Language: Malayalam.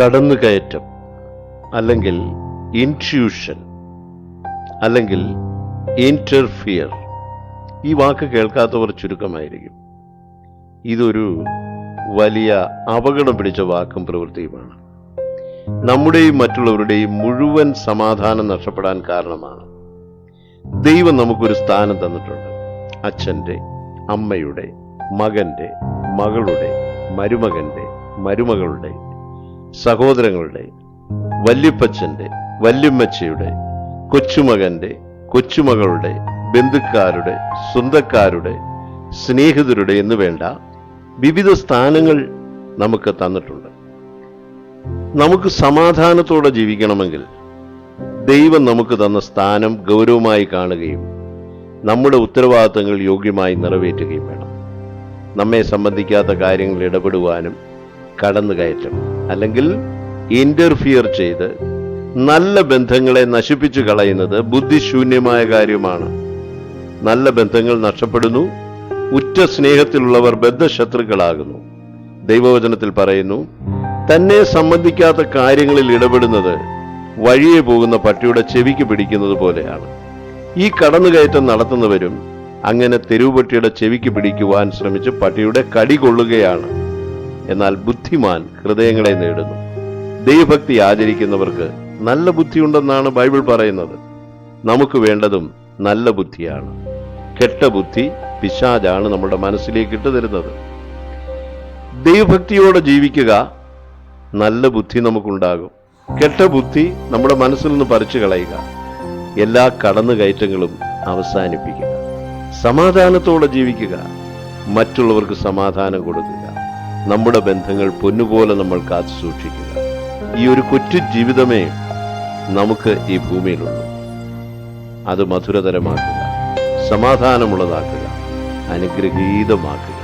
കടന്നുകയറ്റം അല്ലെങ്കിൽ ഇൻട്യൂഷൻ അല്ലെങ്കിൽ ഇന്റർഫിയർ ഈ വാക്ക് കേൾക്കാത്തവർ ചുരുക്കമായിരിക്കും. ഇതൊരു വലിയ അപകടം പിടിച്ച വാക്കും പ്രവൃത്തിയുമാണ്. നമ്മുടെയും മറ്റുള്ളവരുടെയും മുഴുവൻ സമാധാനം നഷ്ടപ്പെടാൻ കാരണമാണ്. ദൈവം നമുക്കൊരു സ്ഥാനം തന്നിട്ടുണ്ട്. അച്ഛന്റെ അമ്മയുടെ മകന്റെ മകളുടെ മരുമകന്റെ മരുമകളുടെ. സഹോദരങ്ങളുടെ വല്യപ്പച്ചന്റെ വല്യമ്മച്ചയുടെ കൊച്ചുമകന്റെ കൊച്ചുമകളുടെ ബന്ധുക്കാരുടെ സ്വന്തക്കാരുടെ സ്നേഹിതരുടെ എന്ന് വേണ്ട വിവിധ സ്ഥാനങ്ങൾ നമുക്ക് തന്നിട്ടുണ്ട്. നമുക്ക് സമാധാനത്തോടെ ജീവിക്കണമെങ്കിൽ ദൈവം നമുക്ക് തന്ന സ്ഥാനം ഗൗരവമായി കാണുകയും നമ്മുടെ ഉത്തരവാദിത്തങ്ങൾ യോഗ്യമായി നിറവേറ്റുകയും വേണം. നമ്മെ സംബന്ധിക്കാത്ത കാര്യങ്ങളിൽ ഇടപെടുവാനും കടന്നുകയറ്റം. അല്ലെങ്കിൽ ഇന്റർഫിയർ ചെയ്ത് നല്ല ബന്ധങ്ങളെ നശിപ്പിച്ചു കളയുന്നത് ബുദ്ധിശൂന്യമായ കാര്യമാണ്. നല്ല ബന്ധങ്ങൾ നഷ്ടപ്പെടുന്നു ഉറ്റ സ്നേഹത്തിലുള്ളവർ ബദ്ധശത്രുക്കളാകുന്നു. ദൈവവചനത്തിൽ പറയുന്നു തന്നെ സംബന്ധിക്കാത്ത കാര്യങ്ങളിൽ ഇടപെടുന്നത് വഴിയെ പോകുന്ന പട്ടിയുടെ ചെവിക്ക് പിടിക്കുന്നത് പോലെയാണ്. ഈ കടന്നുകയറ്റം നടത്തുന്നവരും അങ്ങനെ തെരുവുപട്ടിയുടെ ചെവിക്ക് പിടിക്കുവാൻ ശ്രമിച്ച് പട്ടിയുടെ കടി കൊള്ളുകയാണ്. എന്നാൽ ബുദ്ധിമാൻ ഹൃദയങ്ങളെ നേടുന്നു. ദൈവഭക്തി ആചരിക്കുന്നവർക്ക് നല്ല ബുദ്ധിയുണ്ടെന്നാണ് ബൈബിൾ പറയുന്നത്. നമുക്ക് വേണ്ടതും നല്ല ബുദ്ധിയാണ്. കെട്ട ബുദ്ധി പിശാജാണ് നമ്മുടെ മനസ്സിലേക്ക് ഇട്ടു തരുന്നത്. ദൈവഭക്തിയോടെ ജീവിക്കുക നല്ല ബുദ്ധി നമുക്കുണ്ടാകും. കെട്ട ബുദ്ധി നമ്മുടെ മനസ്സിൽ നിന്ന് പറിച്ചു കളയുക. എല്ലാ കടന്നുകയറ്റങ്ങളും അവസാനിപ്പിക്കുക. സമാധാനത്തോടെ ജീവിക്കുക. മറ്റുള്ളവർക്ക് സമാധാനം കൊടുക്കുക. നമ്മുടെ ബന്ധങ്ങൾ പൊന്നുപോലെ നമ്മൾ കാത്തു സൂക്ഷിക്കുക. ഈ ഒരു കൊച്ചു ജീവിതമേ നമുക്ക് ഈ ഭൂമിയിലുള്ളൂ. അത് മധുരതരമാക്കുക സമാധാനമുള്ളതാക്കുക അനുഗ്രഹീതമാക്കുക.